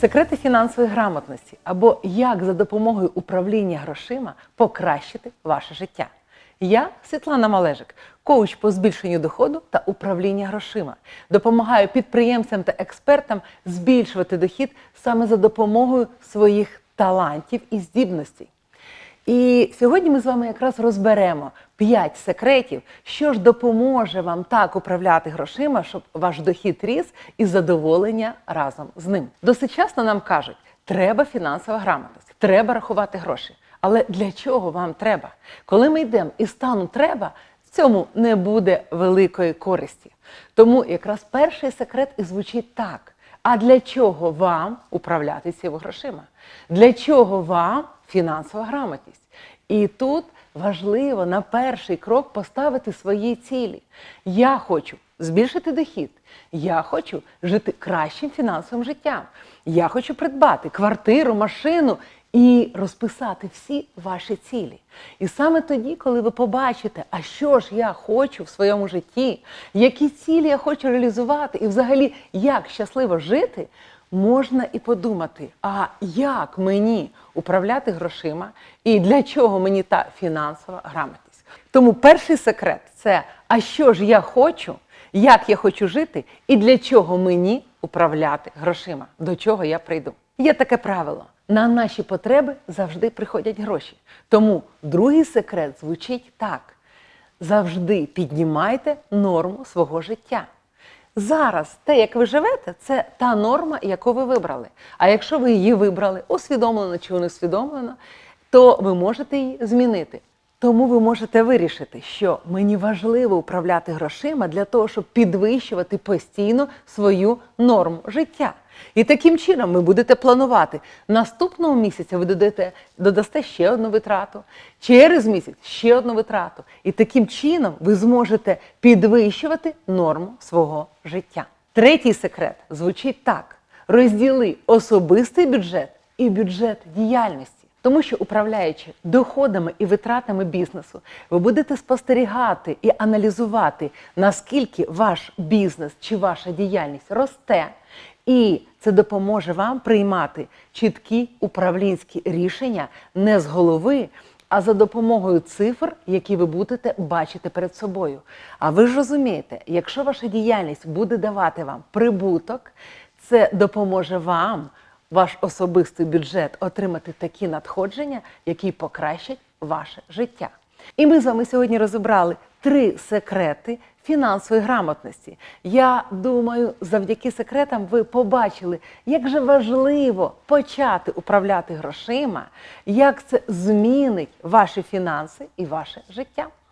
Секрети фінансової грамотності або як за допомогою управління грошима покращити ваше життя. Я Світлана Малежик, коуч по збільшенню доходу та управління грошима. Допомагаю підприємцям та експертам збільшувати дохід саме за допомогою своїх талантів і здібностей. І сьогодні ми з вами якраз розберемо 5 секретів, що ж допоможе вам так управляти грошима, щоб ваш дохід ріс і задоволення разом з ним. Досить часто нам кажуть, треба фінансова грамотність, треба рахувати гроші. Але для чого вам треба? Коли ми йдемо із стану треба, цьому не буде великої користі. Тому якраз перший секрет і звучить так. А для чого вам управляти цими грошима? Для чого вам фінансова грамотність? І тут важливо на перший крок поставити свої цілі. Я хочу збільшити дохід, я хочу жити кращим фінансовим життям. Я хочу придбати квартиру, машину і розписати всі ваші цілі. І саме тоді, коли ви побачите, а що ж я хочу в своєму житті, які цілі я хочу реалізувати, і взагалі як щасливо жити, можна і подумати, а як мені управляти грошима і для чого мені та фінансова грамотність. Тому перший секрет це а що ж я хочу, як я хочу жити, і для чого мені управляти грошима, до чого я прийду. Є таке правило: на наші потреби завжди приходять гроші. Тому другий секрет звучить так: завжди піднімайте норму свого життя. Зараз те, як ви живете, це та норма, яку ви вибрали. А якщо ви її вибрали усвідомлено чи неусвідомлено, то ви можете її змінити. Тому ви можете вирішити, що мені важливо управляти грошима для того, щоб підвищувати постійно свою норму життя. І таким чином ви будете планувати. Наступного місяця ви додасте, додасте ще одну витрату, через місяць ще одну витрату. І таким чином ви зможете підвищувати норму свого життя. Третій секрет звучить так: розділи особистий бюджет і бюджет діяльності. Тому що управляючи доходами і витратами бізнесу, ви будете спостерігати і аналізувати, наскільки ваш бізнес чи ваша діяльність росте, і це допоможе вам приймати чіткі управлінські рішення не з голови, а за допомогою цифр, які ви будете бачити перед собою. А ви ж розумієте, якщо ваша діяльність буде давати вам прибуток, це допоможе вам ваш особистий бюджет отримати такі надходження, які покращать ваше життя. І ми з вами сьогодні розібрали три секрети фінансової грамотності. Я думаю, завдяки секретам ви побачили, як же важливо почати управляти грошима, як це змінить ваші фінанси і ваше життя.